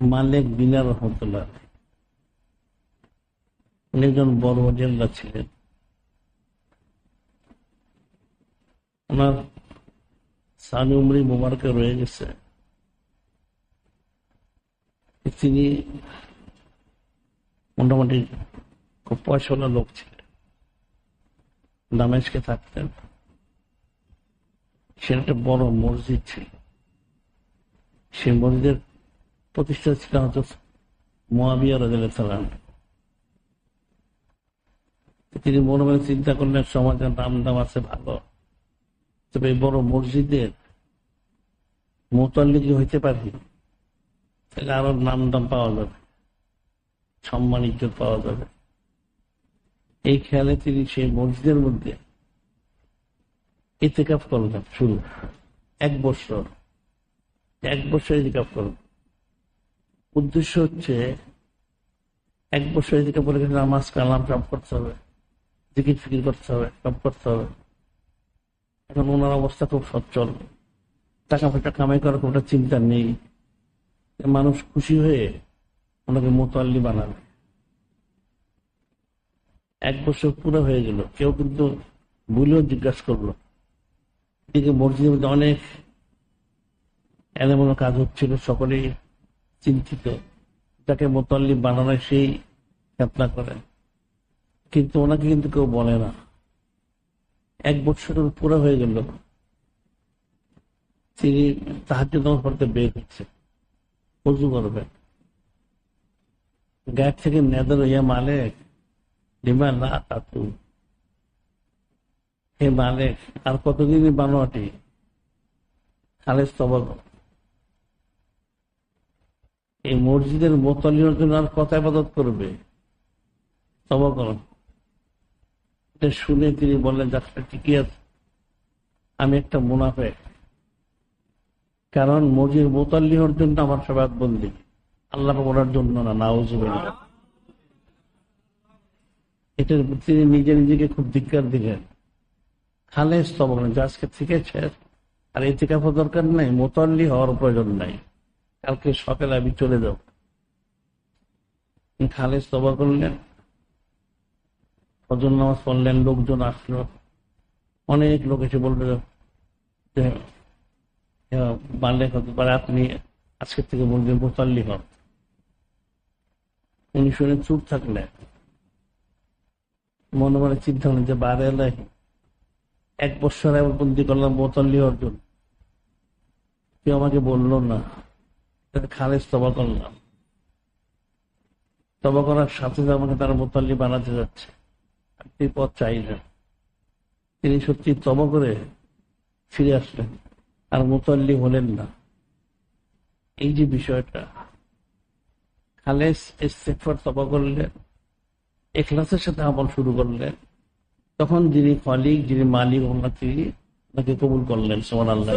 মালিক বিনা রহমতুল্লাহ উনি একজন বড় জেল্লা ছিলেন। ওনার সানি উমরি মোবারকে রয়ে গেছে। তিনি মোটামুটি খুব পয়সাওয়ালা লোক ছিলেন। দামেশকে থাকতেন। সেটা একটা বড় মসজিদ ছিল। সেই মসজিদের প্রতিষ্ঠা ছিল হয়তো মোয়াবিয়া রাজাল সালাম তিনি মনে মনে চিন্তা করলেন, সমাজের নাম দাম আছে ভালো। তবে বড় মসজিদের মোতাল্লিকি হইতে পারি তাহলে আরও নাম দাম পাওয়া যাবে সম্মান ইজ্জত পাওয়া যাবে। এই খেয়ালে তিনি সেই মসজিদের মধ্যে ইতেকাফ করলেন শুরু, এক বছর। এক বছর ইতিকাফ করলেন উদ্দেশ্য হচ্ছে, এক বছর এদিকে করে গেছে নামাজ কালাম সব করতে হবে, জিকির ফিকির করতে হবে সব করতে হবে। এখন ওনার অবস্থা খুব সচ্ছল। টাকা পয়সা কামাই করার কোনো চিন্তা নেই। মানুষ খুশি হয়ে ওনাকে মোতাল্লি বানাবে। এক বছর পুরো হয়ে গেল। কেউ কিন্তু ভুলেও জিজ্ঞাসা করল। এদিকে মসজিদের মধ্যে অনেক এমন কাজ হচ্ছিল, সকলেই চিন্তিত। যাকে মোতাল্লি বানানো সেই চেতনা করে কিন্তু ওনাকে কিন্তু কেউ বলে না। এক বছরের পুরো হয়ে গেল। তিনি তাহার জন্য করতে বের হচ্ছে উজু করবেন। গ্যাট থেকে নেদার ইয়া মালিক, লিমা না তাতু। হে মালিক, আর কতদিনই বানোয়াটি? খালেজ তবল এই মসজিদের মোতালির জন্য আর কত আবাদত করবে? তবা করুন এটা শুনে তিনি বললেন যাত্রা ঠিকই আছে। আমি একটা মুনাফে কারণ মসজিদ মোতাল্লি হওয়ার জন্য আমার সবাই বন্দি আল্লাহ ওনার জন্য না নাউজুবিল্লাহ এটার তিনি নিজে নিজেকে খুব ধিক্কার দিলেন। খালেজ তবা করেন আজকে শিখেছে আর এই থেকে দরকার নাই, মোতাল্লি হওয়ার প্রয়োজন নাই। কালকে সকালে আমি চলে যাব। খালেজ তবা করলেন। ফজর নামাজ পড়লেন, লোকজন আসলো। অনেক লোক এসে বলবে যে হতে পারে আপনি আজকের থেকে বলবেন মোতাল্লি হন। উনি শুনে চুপ থাকলেন। মনে মনে চিন্তা করলেন যে, বারে এলাই এক বছর এমন বন্দি করলাম মোতাল্লি অর্জন কেউ আমাকে বলল না। খালেজ তবা করলাম। তবা করার সাথে আমাকে তারা মোতাল্লি বানাতে যাচ্ছে। আপনি পথ চাইলেন। তিনি সত্যি তবা করে ফিরে আসলেন। আর মোতাল্লি হলেন না। এই যে বিষয়টা, খালেজ ইস্তেফার তবা করলেন, এখলাসের সাথে আমল শুরু করলেন, তখন যিনি খলিক, যিনি মালিক ওনার তিনি তাকে কবুল করলেন সোমান আল্লাহ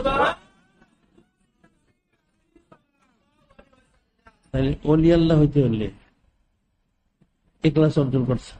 তাহলে অলি আল্লাহ হইতে হলে এক্লাস অর্জন করছে।